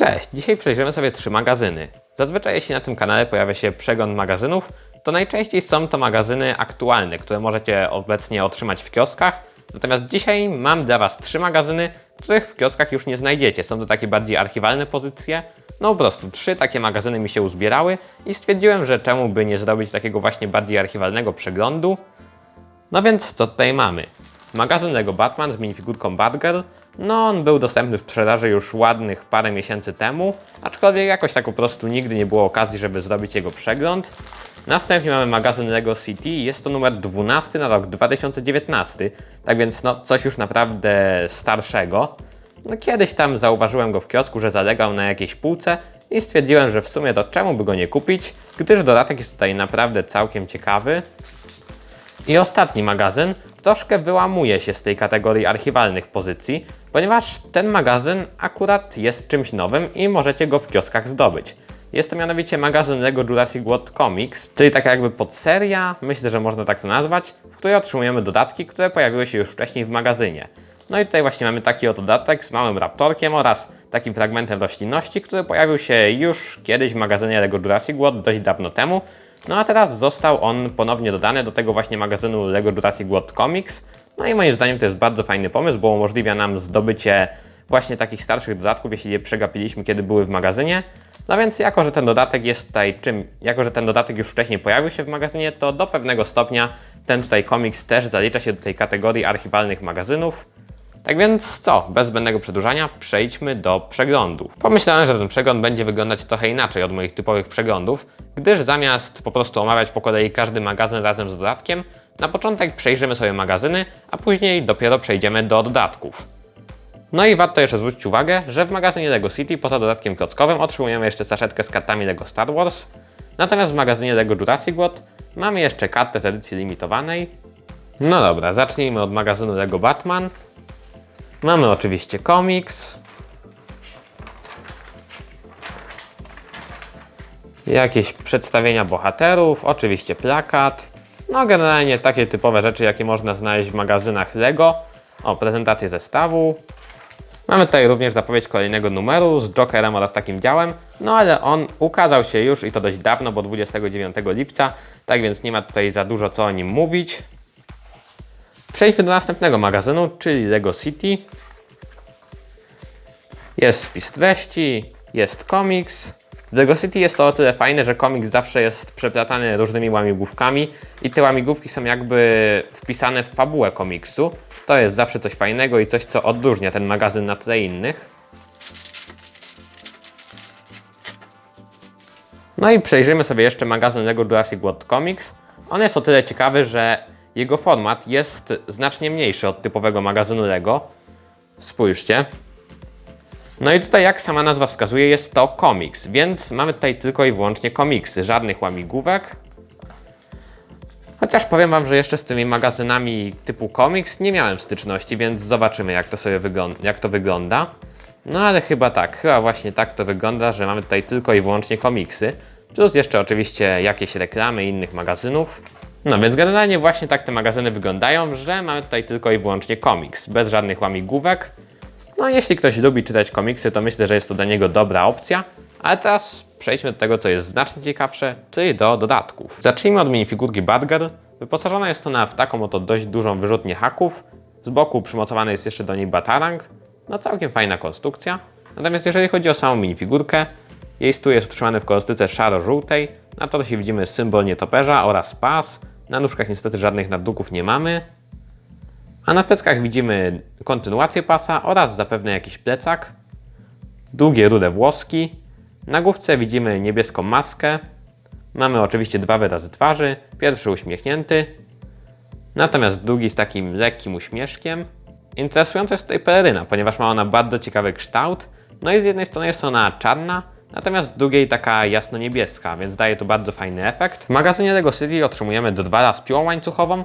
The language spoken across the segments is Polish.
Cześć, dzisiaj przejrzymy sobie trzy magazyny. Zazwyczaj jeśli na tym kanale pojawia się przegląd magazynów, to najczęściej są to magazyny aktualne, które możecie obecnie otrzymać w kioskach. Natomiast dzisiaj mam dla Was trzy magazyny, których w kioskach już nie znajdziecie. Są to takie bardziej archiwalne pozycje. No po prostu trzy takie magazyny mi się uzbierały i stwierdziłem, że czemu by nie zrobić takiego właśnie bardziej archiwalnego przeglądu. No więc co tutaj mamy? Magazyn Lego Batman z minifigurką Batgirl. No on był dostępny w sprzedaży już ładnych parę miesięcy temu, aczkolwiek jakoś tak po prostu nigdy nie było okazji, żeby zrobić jego przegląd. Następnie mamy magazyn Lego City, jest to numer 12 na rok 2019, tak więc no coś już naprawdę starszego. No kiedyś tam zauważyłem go w kiosku, że zalegał na jakiejś półce i stwierdziłem, że w sumie to czemu by go nie kupić, gdyż dodatek jest tutaj naprawdę całkiem ciekawy. I ostatni magazyn troszkę wyłamuje się z tej kategorii archiwalnych pozycji, ponieważ ten magazyn akurat jest czymś nowym i możecie go w kioskach zdobyć. Jest to mianowicie magazyn LEGO Jurassic World Comics, czyli taka jakby podseria, myślę, że można tak to nazwać, w której otrzymujemy dodatki, które pojawiły się już wcześniej w magazynie. No i tutaj właśnie mamy taki oto dodatek z małym raptorkiem oraz takim fragmentem roślinności, który pojawił się już kiedyś w magazynie LEGO Jurassic World dość dawno temu, no a teraz został on ponownie dodany do tego właśnie magazynu LEGO Jurassic World Comics. No i moim zdaniem to jest bardzo fajny pomysł, bo umożliwia nam zdobycie właśnie takich starszych dodatków, jeśli je przegapiliśmy, kiedy były w magazynie. No więc jako, że ten dodatek jest tutaj czym, jako, że ten dodatek już wcześniej pojawił się w magazynie, to do pewnego stopnia ten tutaj komiks też zalicza się do tej kategorii archiwalnych magazynów. Tak więc co, bez zbędnego przedłużania, przejdźmy do przeglądów. Pomyślałem, że ten przegląd będzie wyglądać trochę inaczej od moich typowych przeglądów, gdyż zamiast po prostu omawiać po kolei każdy magazyn razem z dodatkiem, na początek przejrzymy sobie magazyny, a później dopiero przejdziemy do dodatków. No i warto jeszcze zwrócić uwagę, że w magazynie LEGO City poza dodatkiem klockowym otrzymujemy jeszcze saszetkę z kartami LEGO Star Wars, natomiast w magazynie LEGO Jurassic World mamy jeszcze kartę z edycji limitowanej. No dobra, zacznijmy od magazynu LEGO Batman. Mamy oczywiście komiks. Jakieś przedstawienia bohaterów, oczywiście plakat. No generalnie takie typowe rzeczy, jakie można znaleźć w magazynach LEGO. O, prezentację zestawu. Mamy tutaj również zapowiedź kolejnego numeru z Jokerem oraz takim działem, no ale on ukazał się już i to dość dawno, bo 29 lipca, tak więc nie ma tutaj za dużo co o nim mówić. Przejdźmy do następnego magazynu, czyli LEGO City. Jest spis treści, jest komiks. LEGO City jest to o tyle fajne, że komiks zawsze jest przeplatany różnymi łamigłówkami i te łamigłówki są jakby wpisane w fabułę komiksu. To jest zawsze coś fajnego i coś, co odróżnia ten magazyn na tle innych. No i przejrzymy sobie jeszcze magazyn LEGO Jurassic World Comics. On jest o tyle ciekawy, że jego format jest znacznie mniejszy od typowego magazynu LEGO. Spójrzcie. No i tutaj, jak sama nazwa wskazuje, jest to komiks, więc mamy tutaj tylko i wyłącznie komiksy, żadnych łamigłówek. Chociaż powiem Wam, że jeszcze z tymi magazynami typu komiks nie miałem styczności, więc zobaczymy, jak to sobie wygląda, jak to wygląda. No ale chyba tak, chyba właśnie tak to wygląda, że mamy tutaj tylko i wyłącznie komiksy, plus jeszcze oczywiście jakieś reklamy innych magazynów. No więc generalnie właśnie tak te magazyny wyglądają, że mamy tutaj tylko i wyłącznie komiks, bez żadnych łamigłówek. No jeśli ktoś lubi czytać komiksy, to myślę, że jest to dla niego dobra opcja. Ale teraz przejdźmy do tego, co jest znacznie ciekawsze, czyli do dodatków. Zacznijmy od minifigurki Badger. Wyposażona jest ona w taką oto dość dużą wyrzutnię haków. Z boku przymocowany jest jeszcze do niej batarang. No całkiem fajna konstrukcja. Natomiast jeżeli chodzi o samą minifigurkę, jej stół jest utrzymany w kolorystyce szaro-żółtej. Na torsie widzimy symbol nietoperza oraz pas. Na nóżkach niestety żadnych nadruków nie mamy. A na pleckach widzimy kontynuację pasa oraz zapewne jakiś plecak. Długie rude włoski. Na główce widzimy niebieską maskę. Mamy oczywiście dwa wyrazy twarzy. Pierwszy uśmiechnięty, natomiast drugi z takim lekkim uśmieszkiem. Interesująca jest tutaj peleryna, ponieważ ma ona bardzo ciekawy kształt. No i z jednej strony jest ona czarna, natomiast z drugiej taka jasno-niebieska, więc daje to bardzo fajny efekt. W magazynie LEGO City otrzymujemy do dwa z piłą łańcuchową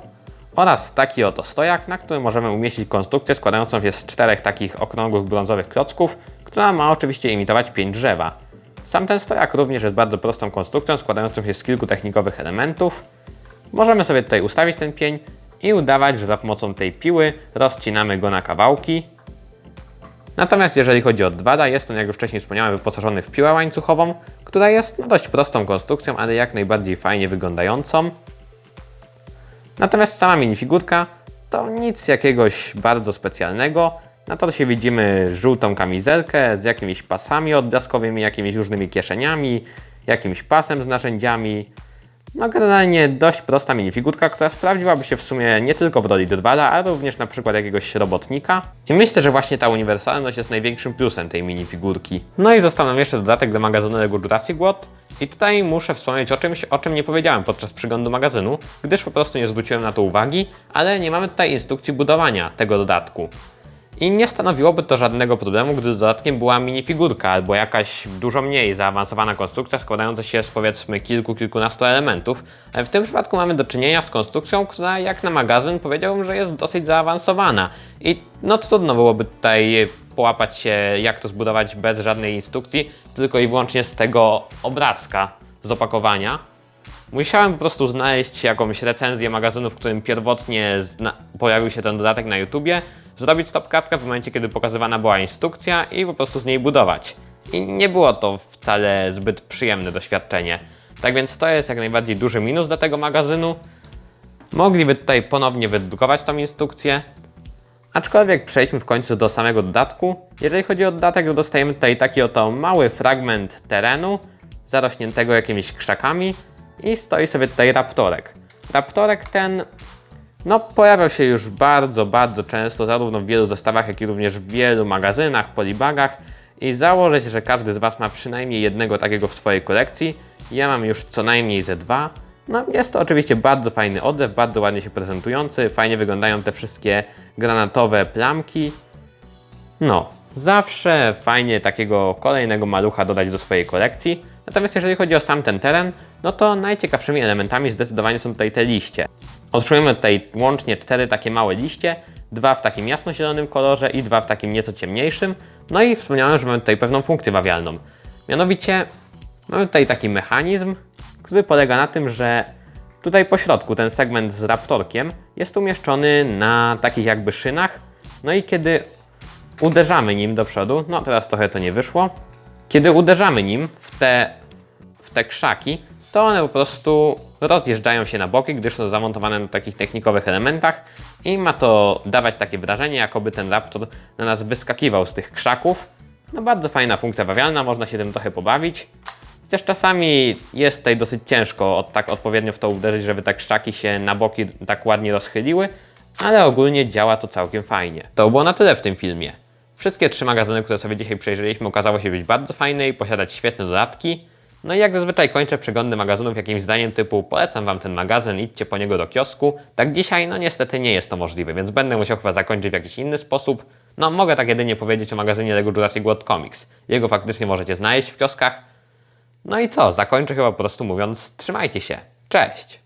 oraz taki oto stojak, na którym możemy umieścić konstrukcję składającą się z czterech takich okrągłych brązowych klocków, która ma oczywiście imitować pięć drzewa. Sam ten stojak również jest bardzo prostą konstrukcją składającą się z kilku technikowych elementów. Możemy sobie tutaj ustawić ten pień i udawać, że za pomocą tej piły rozcinamy go na kawałki. Natomiast jeżeli chodzi o Dwada, jest on, jak już wcześniej wspomniałem, wyposażony w piłę łańcuchową, która jest no, dość prostą konstrukcją, ale jak najbardziej fajnie wyglądającą. Natomiast sama minifigurka to nic jakiegoś bardzo specjalnego. Na torsie widzimy żółtą kamizelkę z jakimiś pasami odblaskowymi, jakimiś różnymi kieszeniami, jakimś pasem z narzędziami. No generalnie dość prosta minifigurka, która sprawdziłaby się w sumie nie tylko w roli Drwala, ale również na przykład jakiegoś robotnika. I myślę, że właśnie ta uniwersalność jest największym plusem tej minifigurki. No i został nam jeszcze dodatek do magazynu Lego Jurassic World. I tutaj muszę wspomnieć o czymś, o czym nie powiedziałem podczas przeglądu magazynu, gdyż po prostu nie zwróciłem na to uwagi, ale nie mamy tutaj instrukcji budowania tego dodatku. I nie stanowiłoby to żadnego problemu, gdy dodatkiem była minifigurka albo jakaś dużo mniej zaawansowana konstrukcja składająca się z powiedzmy kilku, kilkunastu elementów. W tym przypadku mamy do czynienia z konstrukcją, która jak na magazyn powiedziałbym, że jest dosyć zaawansowana. I no trudno byłoby tutaj połapać się jak to zbudować bez żadnej instrukcji, tylko i wyłącznie z tego obrazka z opakowania. Musiałem po prostu znaleźć jakąś recenzję magazynu, w którym pierwotnie pojawił się ten dodatek na YouTubie, zrobić stopklatkę w momencie, kiedy pokazywana była instrukcja i po prostu z niej budować. I nie było to wcale zbyt przyjemne doświadczenie. Tak więc to jest jak najbardziej duży minus do tego magazynu. Mogliby tutaj ponownie wydrukować tą instrukcję, Aczkolwiek przejdźmy w końcu do samego dodatku. Jeżeli chodzi o dodatek, to dostajemy tutaj taki oto mały fragment terenu, zarośniętego jakimiś krzakami i stoi sobie tutaj raptorek. Raptorek ten, no pojawiał się już bardzo, bardzo często, zarówno w wielu zestawach, jak i również w wielu magazynach, polibagach i założę się, że każdy z Was ma przynajmniej jednego takiego w swojej kolekcji. Ja mam już co najmniej ze dwa. No, jest to oczywiście bardzo fajny odlew, bardzo ładnie się prezentujący, fajnie wyglądają te wszystkie granatowe plamki. No, zawsze fajnie takiego kolejnego malucha dodać do swojej kolekcji. Natomiast jeżeli chodzi o sam ten teren, no to najciekawszymi elementami zdecydowanie są tutaj te liście. Otrzymujemy tutaj łącznie cztery takie małe liście, dwa w takim jasno-zielonym kolorze i dwa w takim nieco ciemniejszym. No i wspomniałem, że mamy tutaj pewną funkcję wawialną. Mianowicie mamy tutaj taki mechanizm, który polega na tym, że tutaj po środku ten segment z raptorkiem jest umieszczony na takich jakby szynach. No i kiedy uderzamy nim do przodu, no teraz trochę to nie wyszło, kiedy uderzamy nim w te, w te krzaki, to one po prostu rozjeżdżają się na boki, gdyż są zamontowane na takich technikowych elementach i ma to dawać takie wrażenie, jakoby ten raptor na nas wyskakiwał z tych krzaków. No bardzo fajna funkcja wawialna, można się tym trochę pobawić. Chociaż czasami jest tutaj dosyć ciężko od, tak odpowiednio w to uderzyć, żeby te krzaki się na boki tak ładnie rozchyliły, ale ogólnie działa to całkiem fajnie. To było na tyle w tym filmie. Wszystkie trzy magazyny, które sobie dzisiaj przejrzeliśmy, okazało się być bardzo fajne i posiadać świetne dodatki. No i jak zazwyczaj kończę przeglądy magazynów jakimś zdaniem typu polecam Wam ten magazyn, idźcie po niego do kiosku. Tak dzisiaj, no niestety nie jest to możliwe, więc będę musiał chyba zakończyć w jakiś inny sposób. No mogę tak jedynie powiedzieć o magazynie Lego Jurassic World Comics. Jego faktycznie możecie znaleźć w kioskach. No i co, zakończę chyba po prostu mówiąc trzymajcie się. Cześć!